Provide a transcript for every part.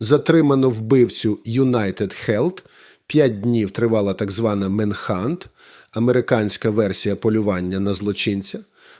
Затримано вбивцю United Health. П'ять днів тривала так звана Менхант, американська версія полювання на злочинця.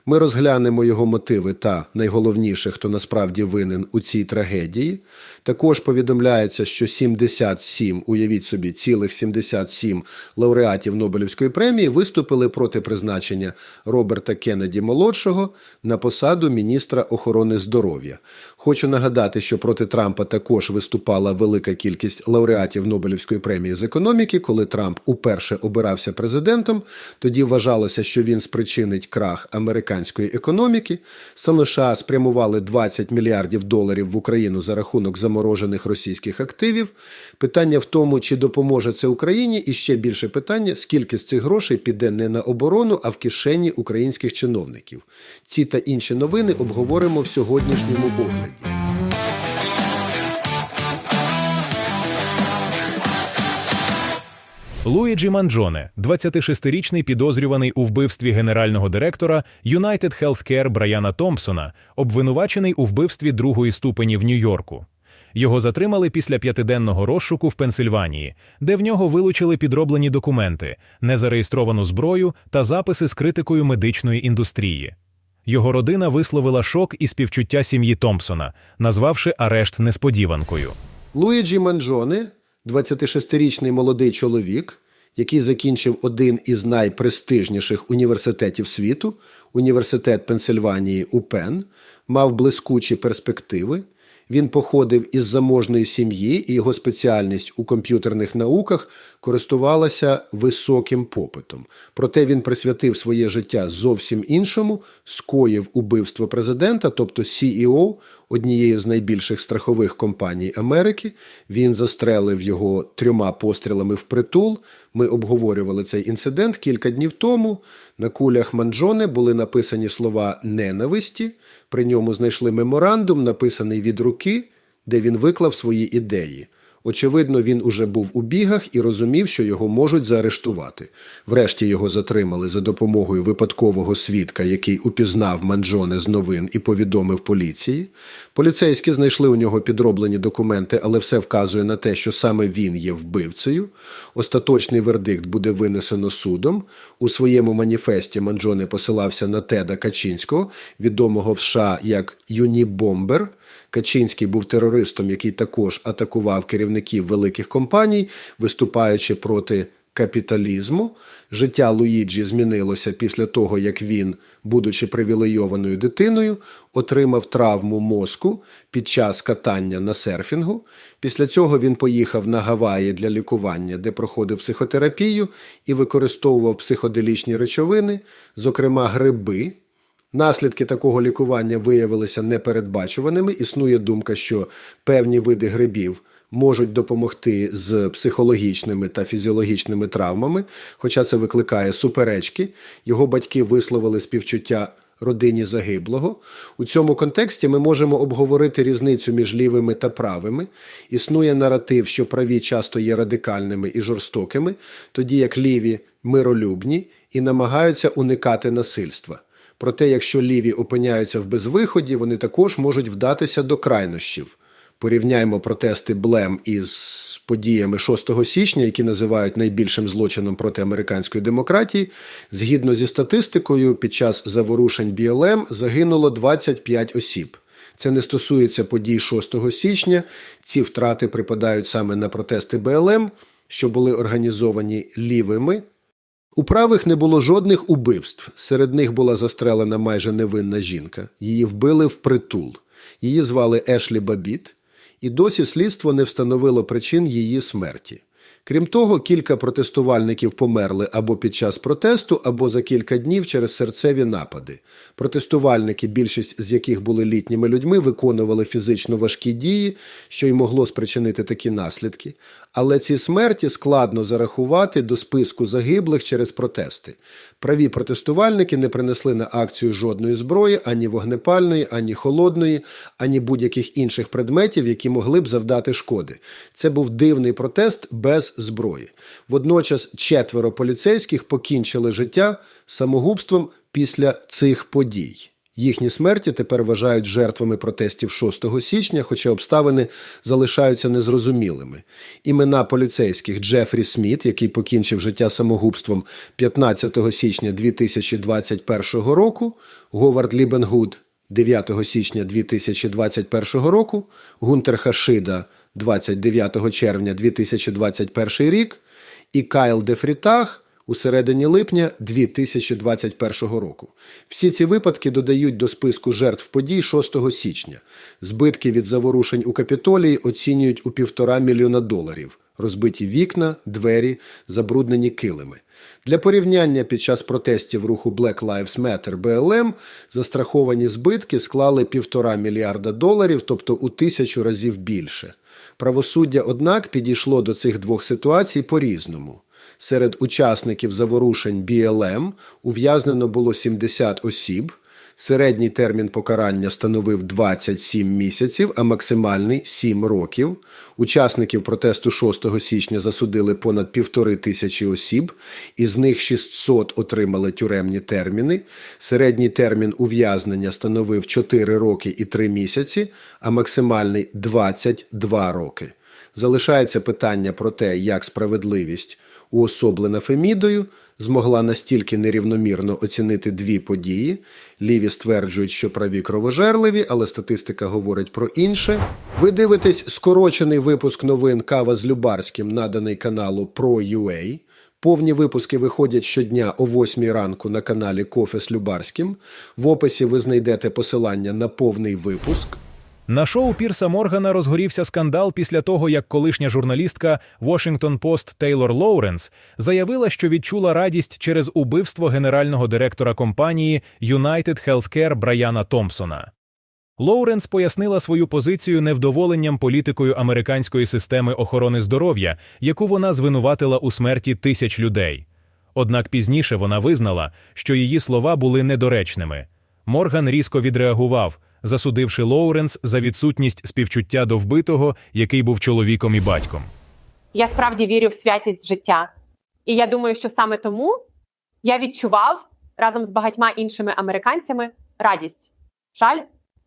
Ми розглянемо його мотиви та найголовніше, хто насправді винен у цій трагедії. Також повідомляється, що 77, уявіть собі, цілих 77 лауреатів Нобелівської премії виступили проти призначення Роберта Кеннеді молодшого на посаду міністра охорони здоров'я. Хочу нагадати, що проти Трампа також виступала велика кількість лауреатів Нобелівської премії з економіки. Коли Трамп уперше обирався президентом, тоді вважалося, що він спричинить крах американської економіки. Саме США спрямували 20 мільярдів доларів в Україну за рахунок заморожених російських активів. Питання в тому, чи допоможе це Україні, і ще більше питання, скільки з цих грошей піде не на оборону, а в кишені українських чиновників. Ці та інші новини обговоримо в сьогоднішньому огляді. Луїджі Манджоне, 26-річний підозрюваний у вбивстві генерального директора United Healthcare Брайана Томпсона, обвинувачений у вбивстві другої ступені в Нью-Йорку. Його затримали після п'ятиденного розшуку в Пенсильванії, де в нього вилучили підроблені документи, незареєстровану зброю та записи з критикою медичної індустрії. Його родина висловила шок і співчуття сім'ї Томпсона, назвавши арешт несподіванкою. Луїджі Манджоне, 26-річний молодий чоловік, який закінчив один із найпрестижніших університетів світу, університет Пенсильванії УПЕН, мав блискучі перспективи. Він походив із заможної сім'ї, і його спеціальність у комп'ютерних науках користувалася високим попитом. Проте він присвятив своє життя зовсім іншому, скоїв убивство президента, тобто CEO однієї з найбільших страхових компаній Америки. Він застрелив його трьома пострілами в притул. Ми обговорювали цей інцидент кілька днів тому. На кулях Манджоне були написані слова ненависті. При ньому знайшли меморандум, написаний від руки, де він виклав свої ідеї. Очевидно, він уже був у бігах і розумів, що його можуть заарештувати. Врешті його затримали за допомогою випадкового свідка, який упізнав Манджоне з новин і повідомив поліції. Поліцейські знайшли у нього підроблені документи, але все вказує на те, що саме він є вбивцею. Остаточний вердикт буде винесено судом. У своєму маніфесті Манджоне посилався на Теда Качинського, відомого в США як Юнібомбер. Качинський був терористом, який також атакував керівників великих компаній, виступаючи проти капіталізму. Життя Луїджі змінилося після того, як він, будучи привілейованою дитиною, отримав травму мозку під час катання на серфінгу. Після цього він поїхав на Гаваї для лікування, де проходив психотерапію і використовував психоделічні речовини, зокрема гриби. Наслідки такого лікування виявилися непередбачуваними. Існує думка, що певні види грибів можуть допомогти з психологічними та фізіологічними травмами, хоча це викликає суперечки. Його батьки висловили співчуття родині загиблого. У цьому контексті ми можемо обговорити різницю між лівими та правими. Існує наратив, що праві часто є радикальними і жорстокими, тоді як ліві миролюбні і намагаються уникати насильства. Проте, якщо ліві опиняються в безвиході, вони також можуть вдатися до крайнощів. Порівняємо протести Блем із подіями 6 січня, які називають найбільшим злочином проти американської демократії. Згідно зі статистикою, під час заворушень БЛМ загинуло 25 осіб. Це не стосується подій 6 січня. Ці втрати припадають саме на протести БЛМ, що були організовані лівими. У правих не було жодних убивств. Серед них була застрелена майже невинна жінка. Її вбили впритул. Її звали Ешлі Бабіт, і досі слідство не встановило причин її смерті. Крім того, кілька протестувальників померли або під час протесту, або за кілька днів через серцеві напади. Протестувальники, більшість з яких були літніми людьми, виконували фізично важкі дії, що й могло спричинити такі наслідки. Але ці смерті складно зарахувати до списку загиблих через протести. Праві протестувальники не принесли на акцію жодної зброї, ані вогнепальної, ані холодної, ані будь-яких інших предметів, які могли б завдати шкоди. Це був дивний протест без зброї. Водночас четверо поліцейських покінчили життя самогубством після цих подій. Їхні смерті тепер вважають жертвами протестів 6 січня, хоча обставини залишаються незрозумілими. Імена поліцейських Джефрі Сміт, який покінчив життя самогубством 15 січня 2021 року, Говард Лібенгуд 9 січня 2021 року, Гунтер Хашида 29 червня 2021 рік і Кайл Дефрітах у середині липня 2021 року. Всі ці випадки додають до списку жертв подій 6 січня. Збитки від заворушень у Капітолії оцінюють у півтора мільйона доларів. Розбиті вікна, двері, забруднені килими. Для порівняння під час протестів руху Black Lives Matter BLM застраховані збитки склали півтора мільярда доларів, тобто у тисячу разів більше. Правосуддя, однак, підійшло до цих двох ситуацій по-різному. Серед учасників заворушень BLM ув'язнено було 70 осіб. Середній термін покарання становив 27 місяців, а максимальний 7 років. Учасників протесту 6 січня засудили понад півтори тисячі осіб, із них 600 отримали тюремні терміни. Середній термін ув'язнення становив 4 роки і 3 місяці, а максимальний 22 роки. Залишається питання про те, як справедливість, уособлена Фемідою, змогла настільки нерівномірно оцінити дві події. Ліві стверджують, що праві кровожерливі, але статистика говорить про інше. Ви дивитесь скорочений випуск новин Кава з Любарським, наданий каналу Pro.ua. Повні випуски виходять щодня о 8 ранку на каналі Кофе з Любарським. В описі ви знайдете посилання на повний випуск. На шоу Пірса Моргана розгорівся скандал після того, як колишня журналістка Washington Post Тейлор Лоуренс заявила, що відчула радість через убивство генерального директора компанії United Healthcare Брайана Томпсона. Лоуренс пояснила свою позицію невдоволенням політикою американської системи охорони здоров'я, яку вона звинуватила у смерті тисяч людей. Однак пізніше вона визнала, що її слова були недоречними. Морган різко відреагував, засудивши Лоуренс за відсутність співчуття до вбитого, який був чоловіком і батьком. Я справді вірю в святість життя. І я думаю, що саме тому я відчував разом з багатьма іншими американцями радість. Жаль,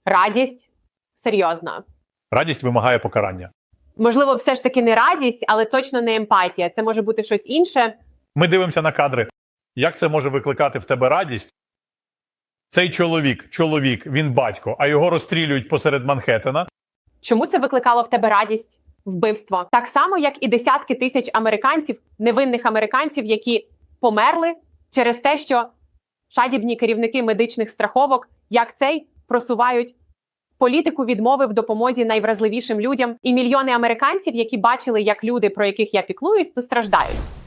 радість серйозно. Радість вимагає покарання. Можливо, все ж таки не радість, але точно не емпатія. Це може бути щось інше. Ми дивимося на кадри. Як це може викликати в тебе радість? Цей чоловік, чоловік, він батько, а його розстрілюють посеред Манхеттена. Чому це викликало в тебе радість? Вбивство. Так само, як і десятки тисяч американців, невинних американців, які померли через те, що шадібні керівники медичних страховок, як цей, просувають політику відмови в допомозі найвразливішим людям, і мільйони американців, які бачили, як люди, про яких я піклуюсь, то страждають.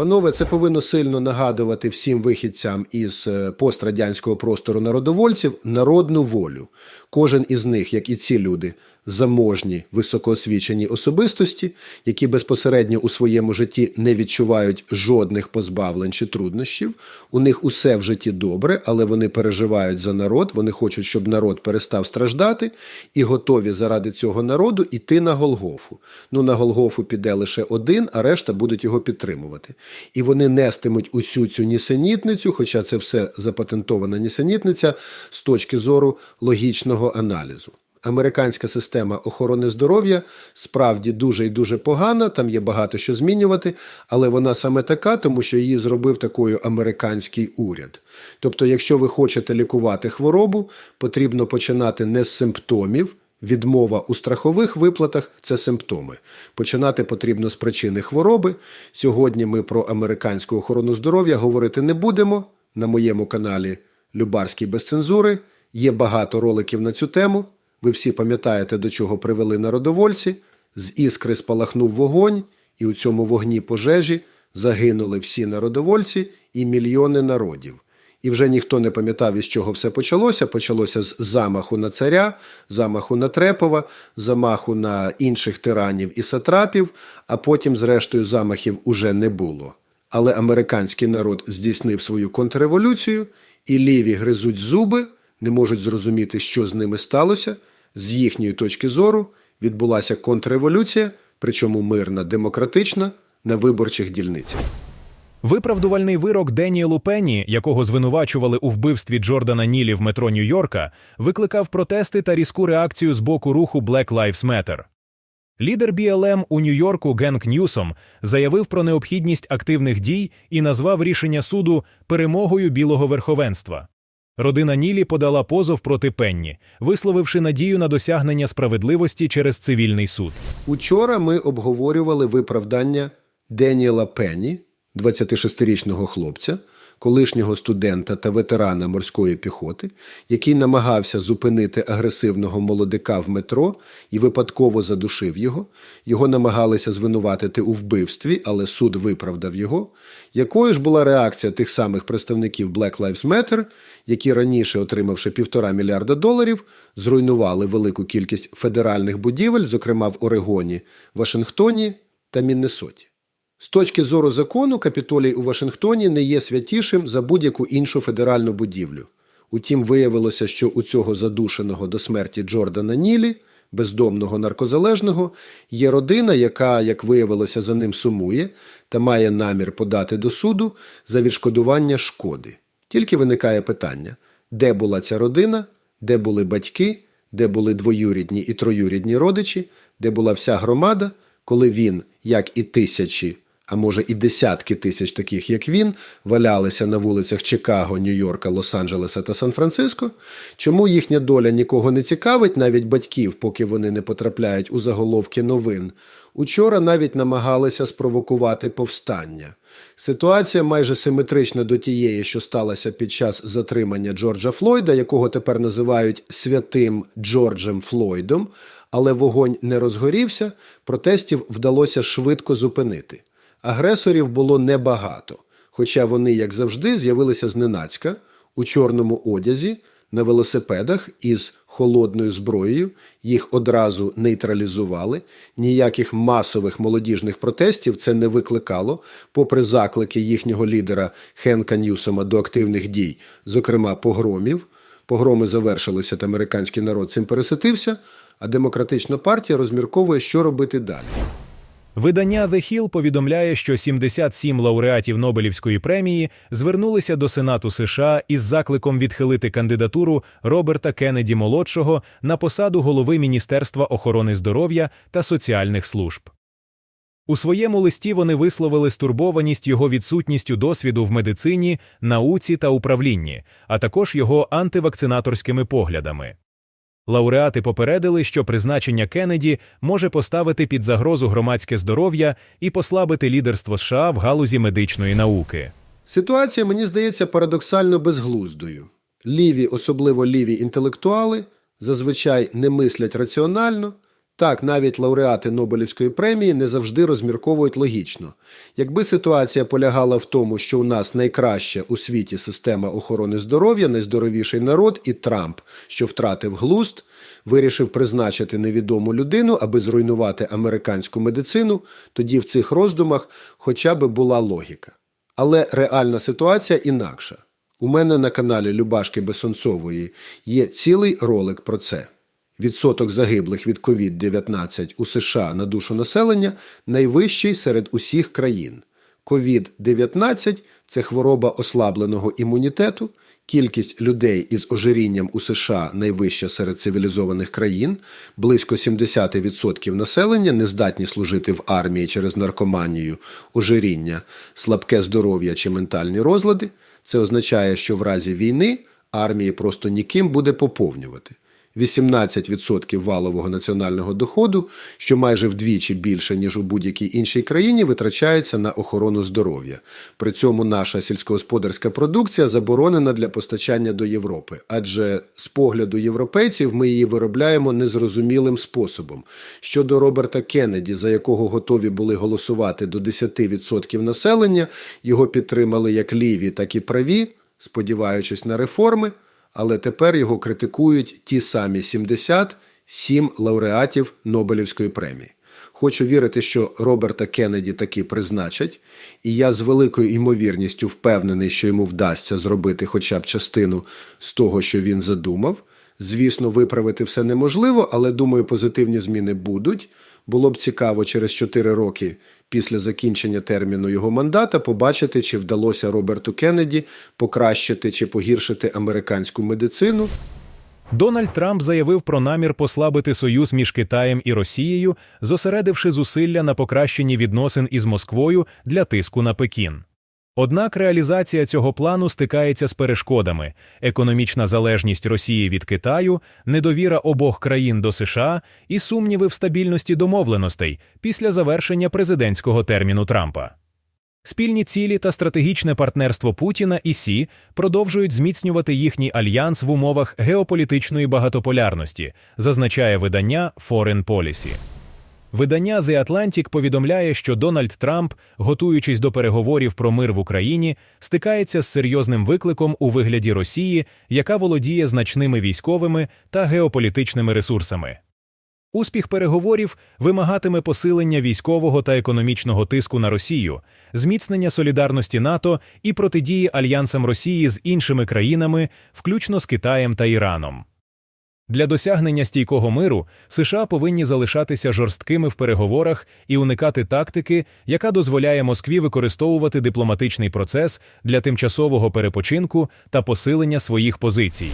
Панове, це повинно сильно нагадувати всім вихідцям із е, пострадянського простору народовольців народну волю. Кожен із них, як і ці люди, заможні, високоосвічені особистості, які безпосередньо у своєму житті не відчувають жодних позбавлень чи труднощів. У них усе в житті добре, але вони переживають за народ, вони хочуть, щоб народ перестав страждати, і готові заради цього народу йти на Голгофу. Ну, на Голгофу піде лише один, а решта будуть його підтримувати. І вони нестимуть усю цю нісенітницю, хоча це все запатентована нісенітниця з точки зору логічного аналізу. Американська система охорони здоров'я справді дуже і дуже погана, там є багато що змінювати, але вона саме така, тому що її зробив такою американський уряд. Тобто, якщо ви хочете лікувати хворобу, потрібно починати не з симптомів. Відмова у страхових виплатах це симптоми. Починати потрібно з причини хвороби. Сьогодні ми про американську охорону здоров'я говорити не будемо. На моєму каналі Любарський без цензури є багато роликів на цю тему. Ви всі пам'ятаєте, до чого привели народовольці. З іскри спалахнув вогонь, і у цьому вогні пожежі загинули всі народовольці і мільйони народів. І вже ніхто не пам'ятав, із чого все почалося. Почалося з замаху на царя, замаху на Трепова, замаху на інших тиранів і сатрапів, а потім, зрештою, замахів уже не було. Але американський народ здійснив свою контрреволюцію, і ліві гризуть зуби, не можуть зрозуміти, що з ними сталося. З їхньої точки зору відбулася контрреволюція, причому мирна, демократична, на виборчих дільницях. Виправдувальний вирок Деніелу Пенні, якого звинувачували у вбивстві Джордана Нілі в метро Нью-Йорка, викликав протести та різку реакцію з боку руху Black Lives Matter. Лідер BLM у Нью-Йорку Генк Ньюсом заявив про необхідність активних дій і назвав рішення суду перемогою білого верховенства. Родина Нілі подала позов проти Пенні, висловивши надію на досягнення справедливості через цивільний суд. Учора ми обговорювали виправдання Деніела Пенні, 26-річного хлопця, колишнього студента та ветерана морської піхоти, який намагався зупинити агресивного молодика в метро і випадково задушив його. Його намагалися звинуватити у вбивстві, але суд виправдав його. Якою ж була реакція тих самих представників Black Lives Matter, які раніше, отримавши півтора мільярда доларів, зруйнували велику кількість федеральних будівель, зокрема в Орегоні, Вашингтоні та Міннесоті? З точки зору закону, капітолій у Вашингтоні не є святішим за будь-яку іншу федеральну будівлю. Утім, виявилося, що у цього задушеного до смерті Джордана Нілі, бездомного наркозалежного, є родина, яка, як виявилося, за ним сумує та має намір подати до суду за відшкодування шкоди. Тільки виникає питання: де була ця родина, де були батьки, де були двоюрідні і троюрідні родичі, де була вся громада, коли він, як і тисячі, а може і десятки тисяч таких, як він, валялися на вулицях Чикаго, Нью-Йорка, Лос-Анджелеса та Сан-Франциско? Чому їхня доля нікого не цікавить, навіть батьків, поки вони не потрапляють у заголовки новин? Учора навіть намагалися спровокувати повстання. Ситуація майже симетрична до тієї, що сталася під час затримання Джорджа Флойда, якого тепер називають святим Джорджем Флойдом, але вогонь не розгорівся, протестів вдалося швидко зупинити. Агресорів було небагато, хоча вони, як завжди, з'явилися зненацька у чорному одязі, на велосипедах із холодною зброєю, їх одразу нейтралізували. Ніяких масових молодіжних протестів це не викликало, попри заклики їхнього лідера Хенка Ньюсома до активних дій, зокрема погромів. Погроми завершилися, та американський народ цим переситився, а демократична партія розмірковує, що робити далі. Видання The Hill повідомляє, що 77 лауреатів Нобелівської премії звернулися до Сенату США із закликом відхилити кандидатуру Роберта Кеннеді молодшого на посаду голови Міністерства охорони здоров'я та соціальних служб. У своєму листі вони висловили стурбованість його відсутністю досвіду в медицині, науці та управлінні, а також його антивакцинаторськими поглядами. Лауреати попередили, що призначення Кеннеді може поставити під загрозу громадське здоров'я і послабити лідерство США в галузі медичної науки. Ситуація, мені здається, парадоксально безглуздою. Ліві, особливо ліві інтелектуали, зазвичай не мислять раціонально. Так, навіть лауреати Нобелівської премії не завжди розмірковують логічно. Якби ситуація полягала в тому, що у нас найкраща у світі система охорони здоров'я, найздоровіший народ і Трамп, що втратив глузд, вирішив призначити невідому людину, аби зруйнувати американську медицину, тоді в цих роздумах хоча б була логіка. Але реальна ситуація інакша. У мене на каналі Любашки Бесонцової є цілий ролик про це. Відсоток загиблих від COVID-19 у США на душу населення найвищий серед усіх країн. COVID-19 – це хвороба ослабленого імунітету. Кількість людей із ожирінням у США найвища серед цивілізованих країн. Близько 70% населення не здатні служити в армії через наркоманію, ожиріння, слабке здоров'я чи ментальні розлади. Це означає, що в разі війни армії просто ніким буде поповнювати. 18% валового національного доходу, що майже вдвічі більше, ніж у будь-якій іншій країні, витрачається на охорону здоров'я. При цьому наша сільськогосподарська продукція заборонена для постачання до Європи, адже з погляду європейців ми її виробляємо незрозумілим способом. Щодо Роберта Кеннеді, за якого готові були голосувати до 10% населення, його підтримали як ліві, так і праві, сподіваючись на реформи але тепер його критикують ті самі 77 лауреатів Нобелівської премії. Хочу вірити, що Роберта Кеннеді таки призначать, і я з великою ймовірністю впевнений, що йому вдасться зробити хоча б частину з того, що він задумав. Звісно, виправити все неможливо, але думаю, позитивні зміни будуть. Було б цікаво через 4 роки після закінчення терміну його мандата побачити, чи вдалося Роберту Кеннеді покращити чи погіршити американську медицину. Дональд Трамп заявив про намір послабити союз між Китаєм і Росією, зосередивши зусилля на покращенні відносин із Москвою для тиску на Пекін. Однак реалізація цього плану стикається з перешкодами: економічна залежність Росії від Китаю, недовіра обох країн до США і сумніви в стабільності домовленостей після завершення президентського терміну Трампа. Спільні цілі та стратегічне партнерство Путіна і Сі продовжують зміцнювати їхній альянс в умовах геополітичної багатополярності, зазначає видання Foreign Policy. Видання The Atlantic повідомляє, що Дональд Трамп, готуючись до переговорів про мир в Україні, стикається з серйозним викликом у вигляді Росії, яка володіє значними військовими та геополітичними ресурсами. Успіх переговорів вимагатиме посилення військового та економічного тиску на Росію, зміцнення солідарності НАТО і протидії альянсам Росії з іншими країнами, включно з Китаєм та Іраном. Для досягнення стійкого миру США повинні залишатися жорсткими в переговорах і уникати тактики, яка дозволяє Москві використовувати дипломатичний процес для тимчасового перепочинку та посилення своїх позицій.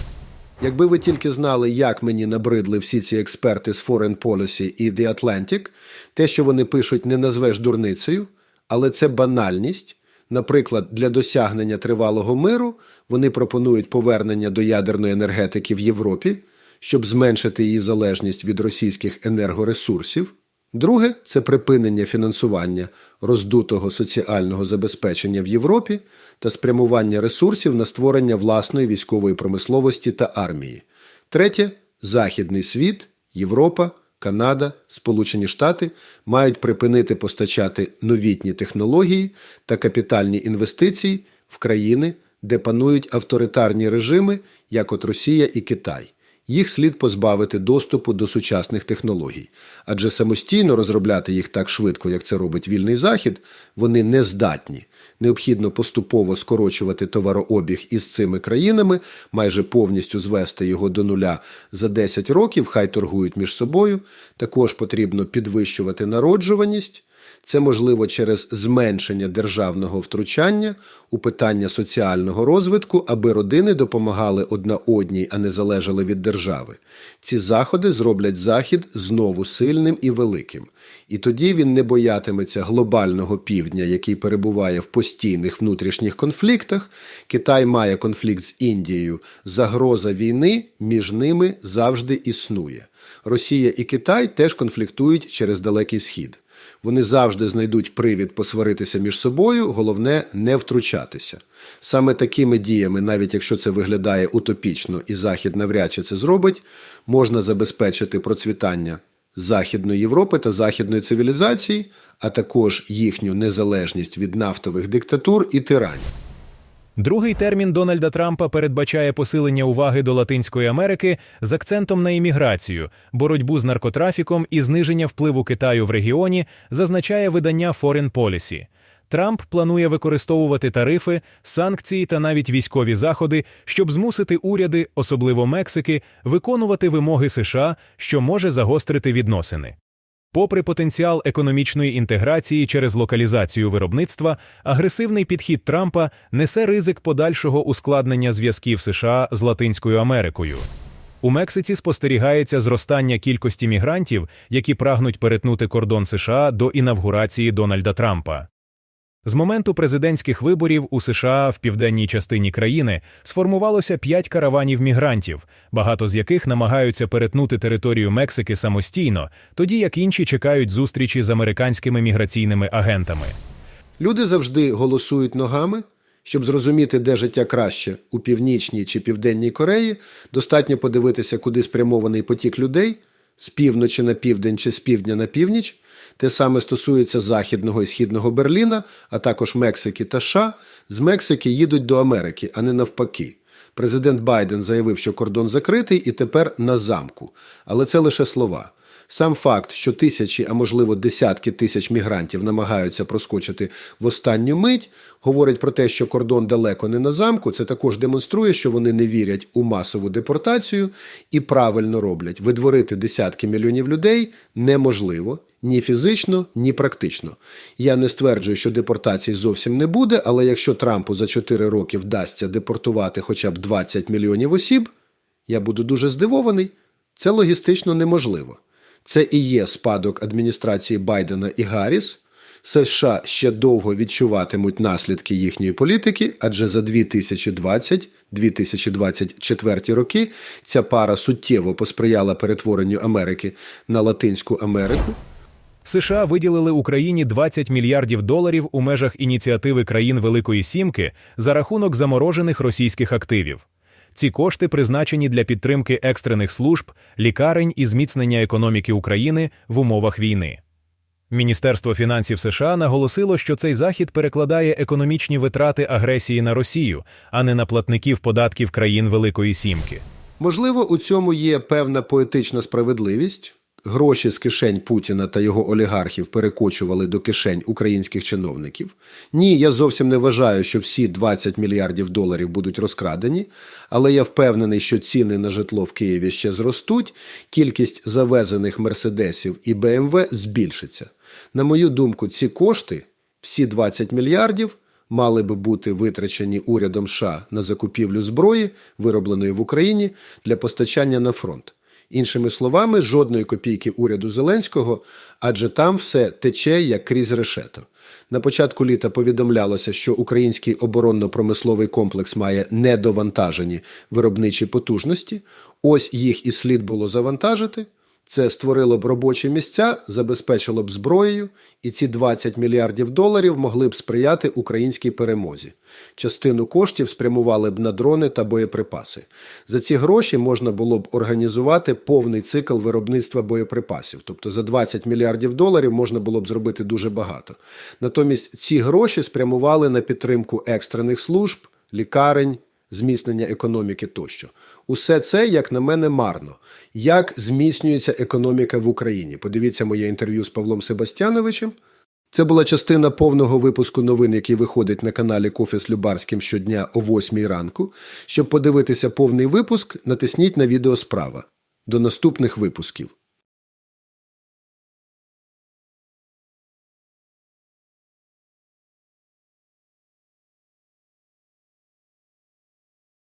Якби ви тільки знали, як мені набридли всі ці експерти з Foreign Policy і The Atlantic, те, що вони пишуть, не назвеш дурницею, але це банальність. Наприклад, для досягнення тривалого миру вони пропонують повернення до ядерної енергетики в Європі, щоб зменшити її залежність від російських енергоресурсів. Друге це припинення фінансування роздутого соціального забезпечення в Європі та спрямування ресурсів на створення власної військової промисловості та армії. Третє західний світ, Європа, Канада, Сполучені Штати мають припинити постачати новітні технології та капітальні інвестиції в країни, де панують авторитарні режими, як от Росія і Китай. Їх слід позбавити доступу до сучасних технологій, адже самостійно розробляти їх так швидко, як це робить вільний захід, вони не здатні. Необхідно поступово скорочувати товарообіг із цими країнами, майже повністю звести його до нуля за 10 років, хай торгують між собою. Також потрібно підвищувати народжуваність. Це можливо через зменшення державного втручання у питання соціального розвитку, аби родини допомагали одна одній, а не залежали від держави. Ці заходи зроблять Захід знову сильним і великим. І тоді він не боятиметься глобального півдня, який перебуває в постійних внутрішніх конфліктах. Китай має конфлікт з Індією. Загроза війни між ними завжди існує. Росія і Китай теж конфліктують через Далекий Схід. Вони завжди знайдуть привід посваритися між собою, головне не втручатися. Саме такими діями, навіть якщо це виглядає утопічно і Захід навряд чи це зробить, можна забезпечити процвітання Західної Європи та західної цивілізації, а також їхню незалежність від нафтових диктатур і тиранів. Другий термін Дональда Трампа передбачає посилення уваги до Латинської Америки з акцентом на імміграцію, боротьбу з наркотрафіком і зниження впливу Китаю в регіоні, зазначає видання Foreign Policy. Трамп планує використовувати тарифи, санкції та навіть військові заходи, щоб змусити уряди, особливо Мексики, виконувати вимоги США, що може загострити відносини. Попри потенціал економічної інтеграції через локалізацію виробництва, агресивний підхід Трампа несе ризик подальшого ускладнення зв'язків США з Латинською Америкою. У Мексиці спостерігається зростання кількості мігрантів, які прагнуть перетнути кордон США до інавгурації Дональда Трампа. З моменту президентських виборів у США в південній частині країни сформувалося п'ять караванів мігрантів, багато з яких намагаються перетнути територію Мексики самостійно, тоді як інші чекають зустрічі з американськими міграційними агентами. Люди завжди голосують ногами. Щоб зрозуміти, де життя краще у північній чи південній Кореї, достатньо подивитися, куди спрямований потік людей з півночі на південь чи з півдня на північ. Те саме стосується західного і східного Берліна, а також Мексики та США. З Мексики їдуть до Америки, а не навпаки. Президент Байден заявив, що кордон закритий і тепер на замку. Але це лише слова. Сам факт, що тисячі, а можливо десятки тисяч мігрантів намагаються проскочити в останню мить, говорить про те, що кордон далеко не на замку. Це також демонструє, що вони не вірять у масову депортацію і правильно роблять. Видворити десятки мільйонів людей неможливо. Ні фізично, ні практично. Я не стверджую, що депортацій зовсім не буде, але якщо Трампу за 4 роки вдасться депортувати хоча б 20 мільйонів осіб, я буду дуже здивований. Це логістично неможливо. Це і є спадок адміністрації Байдена і Гарріс. США ще довго відчуватимуть наслідки їхньої політики, адже за 2020-2024 роки ця пара суттєво посприяла перетворенню Америки на Латинську Америку. США виділили Україні 20 мільярдів доларів у межах ініціативи країн Великої Сімки за рахунок заморожених російських активів. Ці кошти призначені для підтримки екстрених служб, лікарень і зміцнення економіки України в умовах війни. Міністерство фінансів США наголосило, що цей захід перекладає економічні витрати агресії на Росію, а не на платників податків країн Великої Сімки. Можливо, у цьому є певна поетична справедливість. Гроші з кишень Путіна та його олігархів перекочували до кишень українських чиновників. Ні, я зовсім не вважаю, що всі 20 мільярдів доларів будуть розкрадені, але я впевнений, що ціни на житло в Києві ще зростуть, кількість завезених мерседесів і БМВ збільшиться. На мою думку, ці кошти, всі 20 мільярдів, мали би бути витрачені урядом США на закупівлю зброї, виробленої в Україні, для постачання на фронт. Іншими словами, жодної копійки уряду Зеленського, адже там все тече як крізь решето. На початку літа повідомлялося, що український оборонно-промисловий комплекс має недовантажені виробничі потужності. Ось їх і слід було завантажити. Це створило б робочі місця, забезпечило б зброєю, і ці 20 мільярдів доларів могли б сприяти українській перемозі. Частину коштів спрямували б на дрони та боєприпаси. За ці гроші можна було б організувати повний цикл виробництва боєприпасів. Тобто за 20 мільярдів доларів можна було б зробити дуже багато. Натомість ці гроші спрямували на підтримку екстрених служб, лікарень, зміцнення економіки тощо. Усе це, як на мене, марно. Як зміцнюється економіка в Україні? Подивіться моє інтерв'ю з Павлом Себастьяновичем. Це була частина повного випуску новин, який виходить на каналі Кофе з Любарським щодня о 8 ранку. Щоб подивитися повний випуск, натисніть на відео справа. До наступних випусків.